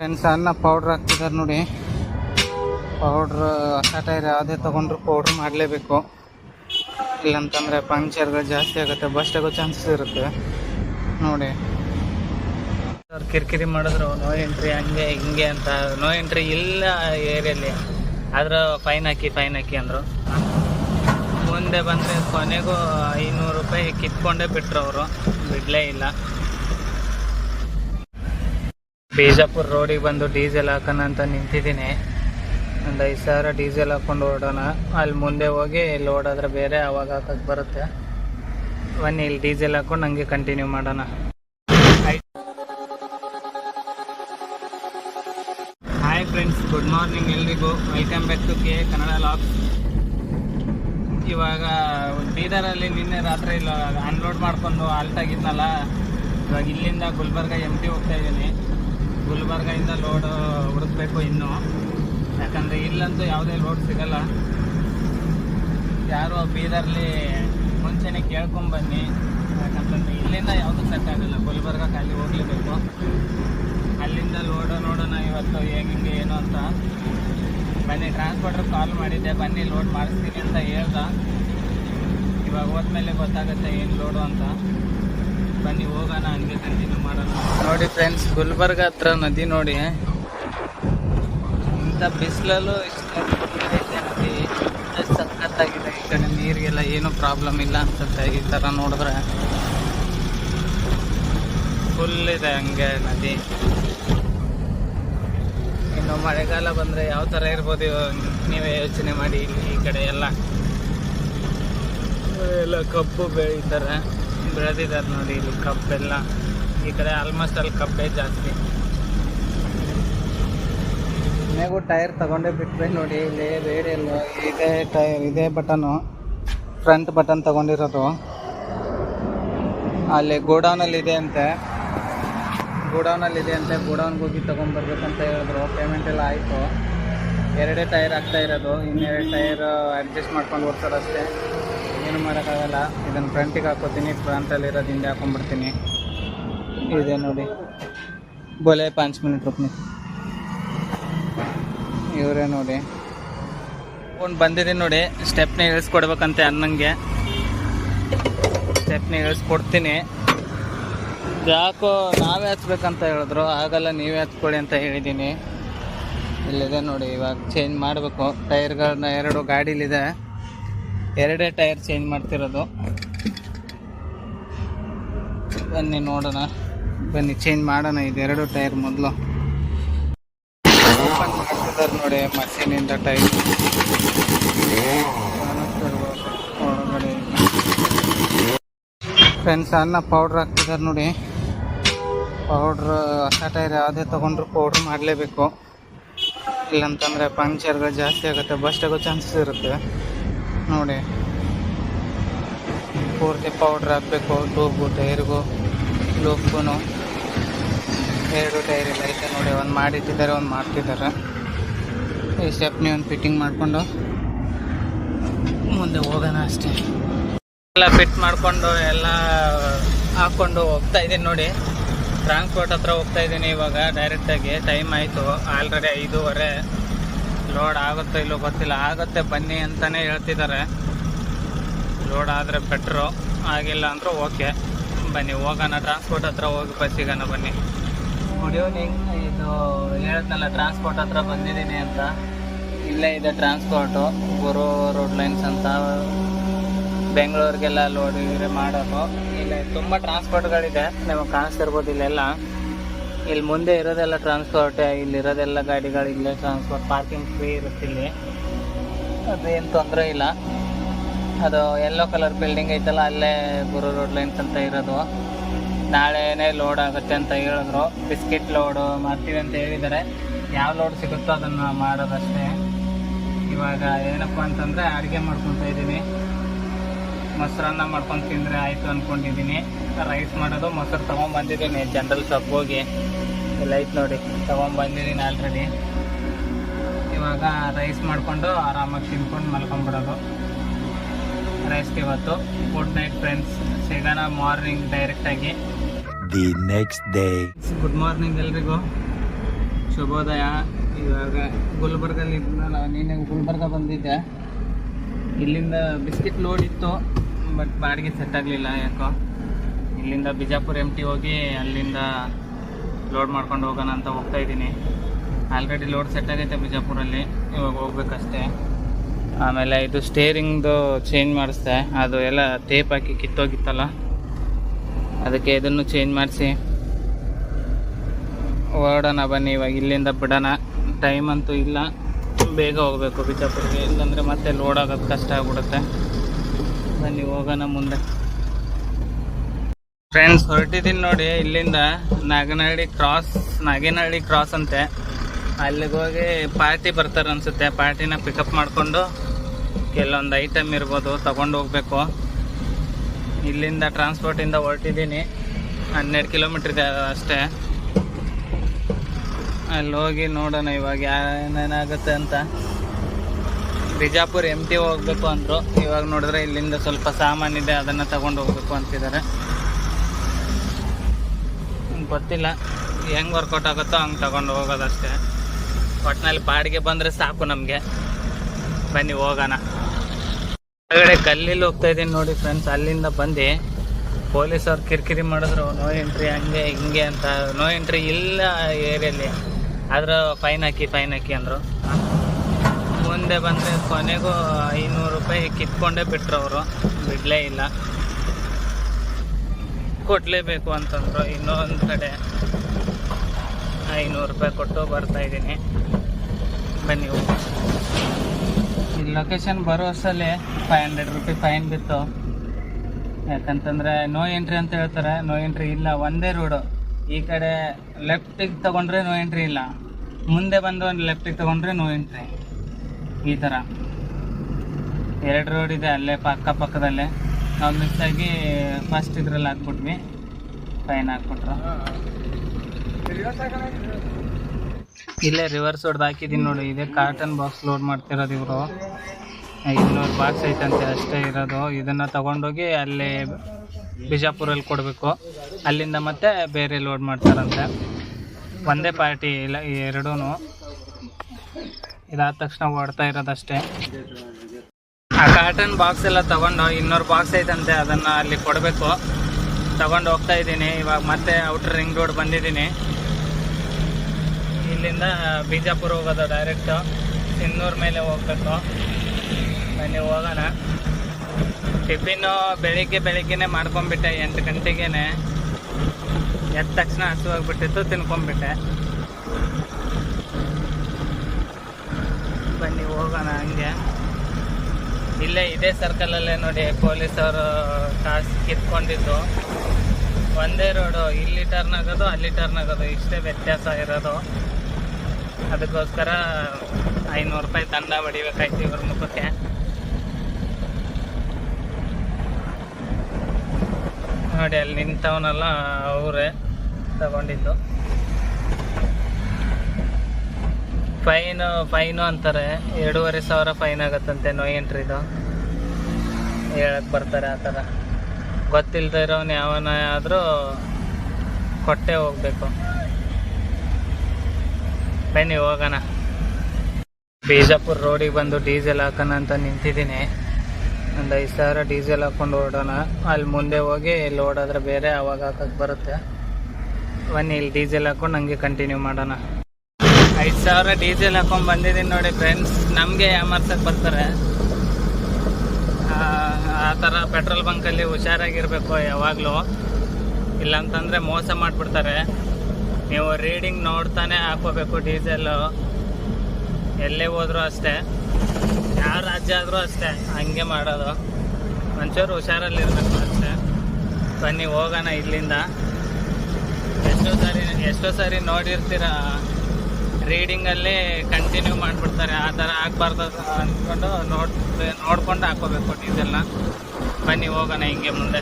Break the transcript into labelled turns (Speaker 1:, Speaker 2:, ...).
Speaker 1: Friends ಅನ್ನ powder ಹಾಕ್ತಿದ್ದಾರೆ ನೋಡಿ. ಪೌಡ್ರ್ ಹೊಸ ಟೈರ್ ಯಾವುದೇ ತೊಗೊಂಡ್ರು ಪೌಡ್ರ್ ಮಾಡಲೇಬೇಕು. ಇಲ್ಲಂತಂದರೆ ಪಂಕ್ಚರ್ಗಳು ಜಾಸ್ತಿ ಆಗುತ್ತೆ ಬಸ್ಟ್ ಆಗೋ ಚಾನ್ಸಸ್ ಇರುತ್ತೆ. ನೋಡಿ. ಅವ್ರು ಕಿರಿಕಿರಿ ಮಾಡಿದ್ರು ನೋ ಎಂಟ್ರಿ ಹಂಗೆ, ಹಿಂಗೆ ಅಂತ. ನೋ ಎಂಟ್ರಿ ಇಲ್ಲ ಏರಿಯಲ್ಲಿ ಆದ್ರೆ ಫೈನ್ ಹಾಕಿ ಫೈನ್ ಹಾಕಿ ಅಂದರು. ಮುಂದೆ ಬಂದರೆ ಕೊನೆಗೂ ಐನೂರು ರೂಪಾಯಿ ಕಿತ್ಕೊಂಡೇ ಬಿಟ್ರು ಅವರು. ಬಿಡಲೇ ಇಲ್ಲ. ಬಿಜಾಪುರ ರೋಡಿಗೆ ಬಂದು ಡೀಸೆಲ್ ಹಾಕೋಣ ಅಂತ ನಿಂತಿದ್ದೀನಿ. ಒಂದು ಐದು ಸಾವಿರ ಡೀಸೆಲ್ ಹಾಕ್ಕೊಂಡು ಓಡೋಣ. ಅಲ್ಲಿ ಮುಂದೆ ಹೋಗಿ ಇಲ್ಲಿ ಓಡಾದ್ರೆ ಬೇರೆ ಅವಾಗ ಹಾಕಕ್ಕೆ ಬರುತ್ತೆ. ಬನ್ನಿ, ಇಲ್ಲಿ ಡೀಸೆಲ್ ಹಾಕೊಂಡು ಹಂಗೆ ಕಂಟಿನ್ಯೂ ಮಾಡೋಣ. ಹಾಯ್ ಫ್ರೆಂಡ್ಸ್ ಗುಡ್ ಮಾರ್ನಿಂಗ್ ಎಲ್ರಿಗೂ. Welcome back to K Kannada lock ಇವಾಗ ಬೀದರಲ್ಲಿ ನಿನ್ನೆ ರಾತ್ರಿ ಇಲ್ಲ ಅನ್ಲೋಡ್ ಮಾಡ್ಕೊಂಡು ಆಲ್ಟ್ ಇವಾಗ ಇಲ್ಲಿಂದ ಗುಲ್ಬರ್ಗ ಎಂ ಟಿ ಹೋಗ್ತಾ ಇದ್ದೀನಿ. ಗುಲ್ಬರ್ಗದಿಂದ ಲೋಡ್ ಹುಡುಕ್ಬೇಕು ಇನ್ನು. ಯಾಕಂದರೆ ಇಲ್ಲಂತೂ ಯಾವುದೇ ಲೋಡ್ ಸಿಗಲ್ಲ. ಯಾರು ಬೀದರ್ಲಿ ಮುಂಚೆನೆ ಕೇಳ್ಕೊಂಬನ್ನಿ. ಯಾಕಂತಂದ್ರೆ ಇಲ್ಲಿಂದ ಯಾವುದು ಸೆಟ್ ಆಗಲ್ಲ. ಗುಲ್ಬರ್ಗ ಖಾಲಿ ಹೋಗ್ಲೇಬೇಕು. ಅಲ್ಲಿಂದ ಲೋಡ್ ನೋಡೋಣ ಇವತ್ತು ಹೆಂಗೆ ಏನು ಅಂತ. ಬನ್ನಿ ಟ್ರಾನ್ಸ್ಪೋರ್ಟರ್ ಕಾಲ್ ಮಾಡಿದ್ದೆ. ಬನ್ನಿ ಲೋಡ್ ಮಾಡಿಸ್ತೀನಿ ಅಂತ ಹೇಳ್ದ. ಇವಾಗ ಹೋದ್ಮೇಲೆ ಗೊತ್ತಾಗುತ್ತೆ ಏನು ಲೋಡು ಅಂತ. ಬನ್ನಿ, ಹೋಗೋಣ, ಹಂಗೆ ಕಂಟಿನ್ಯೂ ಮಾಡೋಣ. ನೋಡಿ ಫ್ರೆಂಡ್ಸ್ ಗುಲ್ಬರ್ಗ ಹತ್ರ ನದಿ ನೋಡಿ. ಇಂಥ ಬಿಸಿಲಲ್ಲೂ ಇಷ್ಟು ಸಖತ್ತಾಗಿದೆ. ಈ ಕಡೆ ನೀರಿಗೆಲ್ಲ ಏನೂ ಪ್ರಾಬ್ಲಮ್ ಇಲ್ಲ ಅನ್ಸುತ್ತೆ. ಈ ಥರ ನೋಡಿದ್ರೆ ಫುಲ್ ಇದೆ ಹಂಗೆ ನದಿ. ಇನ್ನು ಮಳೆಗಾಲ ಬಂದರೆ ಯಾವ ಥರ ಇರ್ಬೋದು ನೀವೇ ಯೋಚನೆ ಮಾಡಿ ಈ ಕಡೆ ಎಲ್ಲ. ಎಲ್ಲ ಕಬ್ಬು ಬೆಳೀತಾರೆ ಬೆಳೆದಿದ್ದಾರೆ ನೋಡಿ ಇಲ್ಲಿ ಕಬ್ಬೆಲ್ಲ ಈ ಕಡೆ ಆಲ್ಮೋಸ್ಟ್ ಅಲ್ಲಿ ಕಬ್ಬೇ ಜಾಸ್ತಿ. ಮನೆಗೂ ಟೈರ್ ತಗೊಂಡೇ ಬಿಟ್ವಿ ನೋಡಿ, ಇಲ್ಲಿ ರೇಡಿಯಲ್ ಇದೇ ಟೈರ್, ಇದೇ ಬಟನು, ಫ್ರಂಟ್ ಬಟನ್ ತಗೊಂಡಿರೋದು. ಅಲ್ಲಿ ಗೋಡೌನಲ್ಲಿ ಇದೆ ಅಂತೆ. ಗೋಡೌನಲ್ಲಿ ಇದೆ ಅಂತೆ, ಗೋಡೌನ್ಗೆ ಹೋಗಿ ತೊಗೊಂಡ್ಬರ್ಬೇಕಂತ ಹೇಳಿದ್ರು. ಪೇಮೆಂಟ್ ಎಲ್ಲ ಆಯಿತು. ಎರಡೇ ಟೈರ್ ಆಗ್ತಾ ಇರೋದು. ಇನ್ನೆರಡು ಟೈರ್ ಅಡ್ಜಸ್ಟ್ ಮಾಡ್ಕೊಂಡು ಓಡ್ಸೋದಷ್ಟೇ. ಏನು ಮಾಡೋಕ್ಕಾಗಲ್ಲ ಇದನ್ನು ಫ್ರಂಟಿಗೆ ಹಾಕೋತೀನಿ ಫ್ರಂಟಲ್ಲಿ ಇರೋದು ಹಿಂದೆ ಹಾಕೊಂಡ್ಬಿಡ್ತೀನಿ. ಇದೆ ನೋಡಿ. ಬೊಲೆ ಪಾಂಚ್ ಮಿನಿಟ್ ರೂಪಾಯಿ ಇವರೇ ನೋಡಿ. ಫೋನ್ ಬಂದಿದ್ದೀನಿ ನೋಡಿ. ಸ್ಟೆಪ್ನ ಇಳಿಸ್ಕೊಡ್ಬೇಕಂತೆ ಅನ್ನಂಗೆ. ಸ್ಟೆಪ್ನ ಇಳಿಸ್ಕೊಡ್ತೀನಿ. ಯಾಕೋ ನಾವೇ ಹಚ್ಬೇಕಂತ ಹೇಳಿದ್ರು. ಆಗಲ್ಲ ನೀವೇ ಹಚ್ಕೊಳ್ಳಿ ಅಂತ ಹೇಳಿದ್ದೀನಿ. ಇಲ್ಲಿದೆ ನೋಡಿ, ಇವಾಗ ಚೇಂಜ್ ಮಾಡಬೇಕು. ಟೈರ್ಗಳನ್ನ ಎರಡು ಗಾಡೀಲಿದೆ. ಎರಡೇ ಟೈರ್ ಚೇಂಜ್ ಮಾಡ್ತಿರೋದು. ಬನ್ನಿ ನೋಡೋಣ. ಬನ್ನಿ, ಚೇಂಜ್ ಮಾಡೋಣ ಇದೆರಡು ಟೈರ್ ಮೊದಲು. ಓಪನ್ ಮಾಡ್ತಿದ್ದಾರೆ ನೋಡಿ, ಮಷೀನಿಂದ ಟೈರ್. ಫ್ರೆಂಡ್ಸ್ ಅನ್ನ ಪೌಡ್ರ್ ಹಾಕ್ತಿದ್ದಾರೆ ನೋಡಿ. ಪೌಡ್ರ್ ಹೊಸ ಟೈರ್ ಯಾವುದೇ ತೊಗೊಂಡ್ರು ಪೌಡ್ರ್ ಮಾಡಲೇಬೇಕು. ಇಲ್ಲಂತಂದರೆ ಪಂಕ್ಚರ್ಗಳು ಜಾಸ್ತಿ ಆಗುತ್ತೆ ಬಸ್ಟ್ ಆಗೋ ಚಾನ್ಸಸ್ ಇರುತ್ತೆ. ನೋಡಿ. ಪೂರ್ತಿ ಪೌಡ್ರ್ ಹಾಕಬೇಕು ಟ್ಯೂಬು ಟೈರ್ಗೂ ಲೂಪ್ಗೂ ಎರಡು ಟೈರ್ ಇಲ್ಲ ಐತೆ ನೋಡಿ, ಒಂದು ಮಾಡಿಟ್ಟಿದ್ದಾರೆ, ಒಂದು ಮಾಡ್ತಿದ್ದಾರೆ. ಈ ಸ್ಟೆಪ್ನಿ ಒಂದು ಫಿಟ್ಟಿಂಗ್ ಮಾಡಿಕೊಂಡು ಮುಂದೆ ಹೋಗೋಣ ಅಷ್ಟೇ. ಎಲ್ಲ ಫಿಟ್ ಮಾಡಿಕೊಂಡು ಎಲ್ಲ ಹಾಕ್ಕೊಂಡು ಹೋಗ್ತಾ ಇದ್ದೀನಿ ನೋಡಿ. ಟ್ರಾನ್ಸ್ಪೋರ್ಟ್ ಹತ್ರ ಹೋಗ್ತಾ ಇದ್ದೀನಿ ಇವಾಗ ಡೈರೆಕ್ಟಾಗಿ ಟೈಮ್ ಆಯಿತು ಆಲ್ರೆಡಿ ಐದೂವರೆ. ಲೋಡ್ ಆಗುತ್ತೋ ಇಲ್ಲೋ ಗೊತ್ತಿಲ್ಲ. ಆಗುತ್ತೆ, ಬನ್ನಿ ಅಂತಲೇ ಹೇಳ್ತಿದ್ದಾರೆ. ಲೋಡ್ ಆದರೆ ಬೆಟ್ರು ಆಗಿಲ್ಲ ಅಂದ್ರೆ ಓಕೆ ಬನ್ನಿ, ಹೋಗೋಣ. ಟ್ರಾನ್ಸ್ಪೋರ್ಟ್ ಹತ್ರ ಹೋಗಿ ಬಸ್ಸಿಗೋಣ ಬನ್ನಿ. ಗುಡ್ ಇದು ಹೇಳಿದ್ನಲ್ಲ ಟ್ರಾನ್ಸ್ಪೋರ್ಟ್ ಹತ್ರ ಬಂದಿದ್ದೀನಿ ಅಂತ. ಇಲ್ಲೇ ಇದೆ ಟ್ರಾನ್ಸ್ಪೋರ್ಟು ಗುರು ರೋಡ್ ಲೈನ್ಸ್ ಅಂತ. ಬೆಂಗಳೂರಿಗೆಲ್ಲ ಲೋಡ್ ಇದ್ರೆ ಮಾಡೋದು. ಇಲ್ಲ, ತುಂಬ ಟ್ರಾನ್ಸ್ಪೋರ್ಟ್ಗಳಿದೆ ನಿಮಗೆ ಕಾಣಿಸ್ತಿರ್ಬೋದು ಇಲ್ಲೆಲ್ಲ. ಇಲ್ಲಿ ಮುಂದೆ ಇರೋದೆಲ್ಲ ಟ್ರಾನ್ಸ್ಪೋರ್ಟ್ ಇಲ್ಲಿ ಇರೋದೆಲ್ಲ ಗಾಡಿಗಳು, ಇಲ್ಲೇ ಟ್ರಾನ್ಸ್ಪೋರ್ಟ್ ಪಾರ್ಕಿಂಗ್ ಫ್ರೀ ಇರುತ್ತೆ ಇಲ್ಲಿ. ಅದೇನು ತೊಂದರೆ ಇಲ್ಲ. ಅದು ಯೆಲ್ಲೋ ಕಲರ್ ಬಿಲ್ಡಿಂಗ್ ಐತಲ್ಲ, ಅಲ್ಲೇ ಗುರು ರೋಡ್ ಲೈನ್ಸ್ ಅಂತ ಇರೋದು. ನಾಳೆನೇ ಲೋಡ್ ಆಗುತ್ತೆ ಅಂತ ಹೇಳಿದ್ರು. ಬಿಸ್ಕೆಟ್ ಲೋಡು ಮಾಡ್ತೀವಿ ಅಂತ ಹೇಳಿದ್ದಾರೆ. ಯಾವ ಲೋಡ್ ಸಿಗುತ್ತೋ ಅದನ್ನು ಮಾಡೋದಷ್ಟೇ. ಇವಾಗ ಏನಪ್ಪ ಅಂತಂದರೆ ಅಡುಗೆ ಮಾಡ್ಕೊತಾ ಇದ್ದೀನಿ ಮೊಸರನ್ನ ಮಾಡ್ಕೊಂಡು ತಿಂದರೆ ಆಯಿತು ಅಂದ್ಕೊಂಡಿದ್ದೀನಿ ರೈಸ್ ಮಾಡೋದು ಮೊಸರು ತೊಗೊಂಬಂದಿದ್ದೀನಿ. ಜನರಲ್ ಶಾಪ್ ಹೋಗಿ. ಇಲ್ಲ ಐತೆ ನೋಡಿ. ತೊಗೊಂಬಂದಿದ್ದೀನಿ ಆಲ್ರೆಡಿ ಇವಾಗ ರೈಸ್ ಮಾಡಿಕೊಂಡು ಆರಾಮಾಗಿ ತಿನ್ಕೊಂಡು ಮಲ್ಕೊಂಬಿಡೋದು. ರೈಸ್ಗೆ ಇವತ್ತು ಗುಡ್ ನೈಟ್ ಫ್ರೆಂಡ್ಸ್ ಸಿಗೋಣ ಮಾರ್ನಿಂಗ್ ಡೈರೆಕ್ಟಾಗಿ
Speaker 2: the next day
Speaker 1: good morning ಎಲ್ರಿಗೂ. ಶುಭೋದಯ. ಇವಾಗ ಗುಲ್ಬರ್ಗಲ್ಲಿ ನೀನು ನೀನೆ ಗುಲ್ಬರ್ಗ ಬಂದಿದ್ದೆ. ಇಲ್ಲಿಂದ ಬಿಸ್ಕಿಟ್ ಲೋಡ್ ಇತ್ತು. ಬಟ್ ಬಾಡಿಗೆ ಸೆಟ್ ಆಗಲಿಲ್ಲ, ಯಾಕೋ? ಇಲ್ಲಿಂದ ಬಿಜಾಪುರ ಎಂ ಟಿ ಹೋಗಿ ಅಲ್ಲಿಂದ ಲೋಡ್ ಮಾಡ್ಕೊಂಡು ಹೋಗೋಣ ಅಂತ ಹೋಗ್ತಾ ಇದ್ದೀನಿ. ಆಲ್ರೆಡಿ ಲೋಡ್ ಸೆಟ್ ಆಗೈತೆ ಬಿಜಾಪುರಲ್ಲಿ, ಇವಾಗ ಹೋಗ್ಬೇಕಷ್ಟೇ. ಆಮೇಲೆ ಇದು ಸ್ಟೇರಿಂಗ್ದು ಚೇಂಜ್ ಮಾಡಿಸ್ದೆ. ಅದು ಎಲ್ಲ ಟೇಪ್ ಹಾಕಿ ಕಿತ್ತೋಗಿತ್ತಲ್ಲ? ಅದಕ್ಕೆ ಇದನ್ನು ಚೇಂಜ್ ಮಾಡಿಸಿ. ಓಡೋಣ ಬನ್ನಿ, ಇವಾಗ ಇಲ್ಲಿಂದ ಬಿಡೋಣ. ಟೈಮ್ ಅಂತೂ ಇಲ್ಲ. ಬೇಗ ಹೋಗಬೇಕು ಬಿಜಾಪುರಿಗೆ. ಇಲ್ಲಾಂದರೆ ಮತ್ತೆ ಲೋಡ್ ಆಗೋದು ಕಷ್ಟ ಆಗ್ಬಿಡುತ್ತೆ. ಬನ್ನಿ ಹೋಗೋಣ ಮುಂದೆ. ಫ್ರೆಂಡ್ಸ್ ಹೊರಟಿದ್ದೀನಿ ನೋಡಿ, ಇಲ್ಲಿಂದ ನಾಗನಹಳ್ಳಿ ಕ್ರಾಸ್ ನಾಗೇನಹಳ್ಳಿ ಕ್ರಾಸ್ ಅಂತೆ. ಅಲ್ಲಿಗೆ ಹೋಗಿ ಪಾರ್ಟಿ ಬರ್ತಾರೆ ಅನಿಸುತ್ತೆ. ಪಾರ್ಟಿನ ಪಿಕಪ್ ಮಾಡಿಕೊಂಡು ಕೆಲವೊಂದು ಐಟಮ್ ಇರ್ಬೋದು ತಗೊಂಡು ಹೋಗ್ಬೇಕು. ಇಲ್ಲಿಂದ ಟ್ರಾನ್ಸ್ಪೋರ್ಟಿಂದ ಹೊರಟಿದ್ದೀನಿ ಹನ್ನೆರಡು ಕಿಲೋಮೀಟ್ರ್ ಇದೆ ಅಷ್ಟೇ. ಅಲ್ಲಿ ಹೋಗಿ ನೋಡೋಣ ಇವಾಗ ಏನೇನಾಗುತ್ತೆ ಅಂತ. ಬಿಜಾಪುರ ಎಂ ಟಿ ಹೋಗ್ಬೇಕು ಅಂದರು. ಇವಾಗ ನೋಡಿದ್ರೆ ಇಲ್ಲಿಂದ ಸ್ವಲ್ಪ ಸಾಮಾನಿದೆ ಅದನ್ನು ತಗೊಂಡು ಹೋಗ್ಬೇಕು ಅಂತಿದ್ದಾರೆ ಗೊತ್ತಿಲ್ಲ. ಹೆಂಗ್ ವರ್ಕೌಟ್ ಆಗುತ್ತೋ ಹಂಗೆ ತಗೊಂಡು ಹೋಗೋದಷ್ಟೇ. ಒಟ್ಟಿನಲ್ಲಿ ಬಾಡಿಗೆ ಬಂದರೆ ಸಾಕು ನಮಗೆ. ಬನ್ನಿ, ಹೋಗೋಣ. ಹೊರಗಡೆ ಕಲ್ಲಿಲ್ಲಿ ಹೋಗ್ತಾ ಇದ್ದೀನಿ ನೋಡಿ ಫ್ರೆಂಡ್ಸ್ ಅಲ್ಲಿಂದ ಬಂದು ಪೊಲೀಸವ್ರು ಕಿರಿಕಿರಿ ಮಾಡಿದ್ರು ನೋ ಎಂಟ್ರಿ ಹಂಗೆ, ಹಿಂಗೆ ಅಂತ. ನೋ ಎಂಟ್ರಿ ಇಲ್ಲ ಏರಿಯಲ್ಲಿ ಆದ್ರೆ ಫೈನ್ ಹಾಕಿ ಫೈನ್ ಹಾಕಿ ಅಂದರು. ಮುಂದೆ ಬಂದರೆ ಕೊನೆಗೂ ಐನೂರು ರೂಪಾಯಿ ಕಿತ್ಕೊಂಡೇ ಬಿಟ್ರು ಅವರು. ಬಿಡಲೇ ಇಲ್ಲ. ಕೊಡಲೇಬೇಕು ಅಂತಂದರು. ಇನ್ನೊಂದು ಕಡೆ ಐನೂರು ರೂಪಾಯಿ ಕೊಟ್ಟು ಬರ್ತಾ ಇದ್ದೀನಿ. ಬನ್ನಿ ಲೊಕೇಶನ್ ಬರೋ ಅಷ್ಟರಲ್ಲಿ ಫೈವ್ ಹಂಡ್ರೆಡ್ ರುಪಿ ಫೈನ್ ಬಿತ್ತು. ಯಾಕಂತಂದರೆ ನೋ ಎಂಟ್ರಿ ಅಂತ ಹೇಳ್ತಾರೆ. ನೋ ಎಂಟ್ರಿ ಇಲ್ಲ. ಒಂದೇ ರೋಡು ಈ ಕಡೆ ಲೆಫ್ಟಿಗೆ ತೊಗೊಂಡ್ರೆ ನೋ ಎಂಟ್ರಿ ಇಲ್ಲ. ಮುಂದೆ ಬಂದು ಒಂದು ಲೆಫ್ಟಿಗೆ ತೊಗೊಂಡ್ರೆ ನೋ ಎಂಟ್ರಿ ಈ ಥರ ಎರಡು ರೋಡ್ ಇದೆ ಅಲ್ಲೇ ಪಕ್ಕ ಪಕ್ಕದಲ್ಲೇ ನಾವು ಮಿಸ್ ಆಗಿ ಫಸ್ಟ್ ಇದ್ರಲ್ಲಿ ಹಾಕ್ಬಿಟ್ವಿ. ಫೈನ್ ಹಾಕ್ಬಿಟ್ರು. ಇಲ್ಲೇ ರಿವರ್ಸ್ ಹೊಡೆದು ಹಾಕಿದ್ದೀನಿ ನೋಡಿ. ಇದೇ ಕಾರ್ಟನ್ ಬಾಕ್ಸ್ ಲೋಡ್ ಮಾಡ್ತಿರೋದು ಇವರು. ಇನ್ನೂರು ಬಾಕ್ಸ್ ಐತಂತೆ ಅಷ್ಟೇ ಇರೋದು. ಇದನ್ನು ತಗೊಂಡೋಗಿ ಅಲ್ಲಿ ಬಿಜಾಪುರಲ್ಲಿ ಕೊಡಬೇಕು. ಅಲ್ಲಿಂದ ಮತ್ತೆ ಬೇರೆ ಲೋಡ್ ಮಾಡ್ತಾರಂತೆ. ಒಂದೇ ಪಾರ್ಟಿ ಇಲ್ಲ ಎರಡೂ ಇದಾದ ತಕ್ಷಣ ಓಡ್ತಾ ಇರೋದಷ್ಟೇ. ಆ ಕಾಟನ್ ಬಾಕ್ಸ್ ಎಲ್ಲ ತಗೊಂಡು ಇನ್ನೂರು ಬಾಕ್ಸ್ ಐತಂತೆ, ಅದನ್ನು ಅಲ್ಲಿ ಕೊಡಬೇಕು. ತಗೊಂಡು ಹೋಗ್ತಾ ಇದ್ದೀನಿ, ಇವಾಗ ಮತ್ತೆ ಔಟರ್ ರಿಂಗ್ ರೋಡ್ ಬಂದಿದ್ದೀನಿ. ಇಲ್ಲಿಂದ ಬಿಜಾಪುರ ಹೋಗೋದು ಡೈರೆಕ್ಟು ಸಿನ್ನೂರ್ ಮೇಲೆ ಹೋಗ್ಬೇಕು. ಬನ್ನಿ, ಹೋಗೋಣ. ಟಿಫಿನ್ನು ಬೆಳಿಗ್ಗೆ ಬೆಳಿಗ್ಗೆನೆ ಮಾಡ್ಕೊಂಡ್ಬಿಟ್ಟೆ, ಎಂಟು ಗಂಟೆಗೇ ಎದ್ದ ತಕ್ಷಣ ಹಸುವಾಗ್ಬಿಟ್ಟಿತ್ತು, ತಿನ್ಕೊಂಡ್ಬಿಟ್ಟೆ ಬನ್ನಿ ಹೋಗೋಣ ಹಂಗೆ. ಇಲ್ಲೇ ಇದೇ ಸರ್ಕಲಲ್ಲೇ ನೋಡಿ ಪೊಲೀಸವರು ಕಾಸು ಕಿತ್ಕೊಂಡಿದ್ದು. ಒಂದೇ ರೋಡು ಇಲ್ಲಿ ಟರ್ನ್ ಆಗೋದು, ಅಲ್ಲಿ ಟರ್ನ್ ಆಗೋದು, ಇಷ್ಟೇ ವ್ಯತ್ಯಾಸ ಇರೋದು. ಅದಕ್ಕೋಸ್ಕರ ಐನೂರು ರೂಪಾಯಿ ದಂಡ ಹೊಡಿಬೇಕಾಯ್ತು ಇವ್ರ ಮುಖಕ್ಕೆ. ನೋಡಿ, ಅಲ್ಲಿ ನಿಂತವನಲ್ಲ, ಅವರೇ ತಗೊಂಡಿದ್ದು. ಫೈನು ಫೈನು ಅಂತಾರೆ. ಎರಡೂವರೆ ಸಾವಿರ ಫೈನ್ ಆಗತ್ತಂತೆ ನೋ ಎಂಟ್ರಿದು. ಹೇಳಕ್ ಬರ್ತಾರೆ ಆ ಥರ. ಗೊತ್ತಿಲ್ಲದೆ ಇರೋನು ಯಾವನ ಆದರೂ ಕೊಟ್ಟೆ ಹೋಗ್ಬೇಕು. ಬನ್ನಿ, ಹೋಗೋಣ. ಬಿಜಾಪುರ ರೋಡಿಗೆ ಬಂದು ಡೀಸೆಲ್ ಹಾಕೋಣ ಅಂತ ನಿಂತಿದ್ದೀನಿ. ಒಂದು ಐದು ಸಾವಿರ ಡೀಸೆಲ್ ಹಾಕ್ಕೊಂಡು ಹೊರಡೋಣ ಅಲ್ಲಿ ಮುಂದೆ ಹೋಗಿ ಇಲ್ಲಿ ಓಡಾದ್ರೆ ಬೇರೆ ಅವಾಗ ಹಾಕಕ್ಕೆ ಬರುತ್ತೆ. ಬನ್ನಿ, ಇಲ್ಲಿ ಡೀಸೆಲ್ ಹಾಕೊಂಡು ಹಂಗೆ ಕಂಟಿನ್ಯೂ ಮಾಡೋಣ. ಐದು ಸಾವಿರ ಡೀಸೆಲ್ ಹಾಕೊಂಡು ಬಂದಿದ್ದೀನಿ ನೋಡಿ ಫ್ರೆಂಡ್ಸ್ ನಮಗೆ ಯಾಮರ್ಸಕ್ಕೆ ಬರ್ತಾರೆ. ಆ ಥರ ಪೆಟ್ರೋಲ್ ಬಂಕಲ್ಲಿ ಹುಷಾರಾಗಿರಬೇಕು ಯಾವಾಗಲೂ. ಇಲ್ಲಾಂತಂದರೆ ಮೋಸ ಮಾಡಿಬಿಡ್ತಾರೆ. ನೀವು ರೀಡಿಂಗ್ ನೋಡ್ತಾನೆ ಹಾಕೋಬೇಕು ಡೀಸೆಲ್ಲು ಎಲ್ಲೇ ಹೋದರೂ ಅಷ್ಟೇ. ಯಾವ ರಾಜ್ಯ ಆದರೂ ಅಷ್ಟೇ. ಹಂಗೆ ಮಾಡೋದು. ಒಂಚೂರು ಹುಷಾರಲ್ಲಿರಬೇಕು ಅಷ್ಟೇ. ಬನ್ನಿ, ಹೋಗೋಣ ಇಲ್ಲಿಂದ. ಎಷ್ಟೋ ಸಾರಿ ಎಷ್ಟೋ ಸಾರಿ ನೋಡಿರ್ತೀರ. ರೀಡಿಂಗಲ್ಲಿ ಕಂಟಿನ್ಯೂ ಮಾಡ್ಬಿಡ್ತಾರೆ. ಆ ಥರ ಆಗಬಾರ್ದು ಅಂದ್ಕೊಂಡು ನೋಡ್ ನೋಡ್ಕೊಂಡು ಹಾಕೋಬೇಕು ಇದೆಲ್ಲ ಬನ್ನಿ ಹೋಗೋಣ ಹಿಂಗೆ ಮುಂದೆ.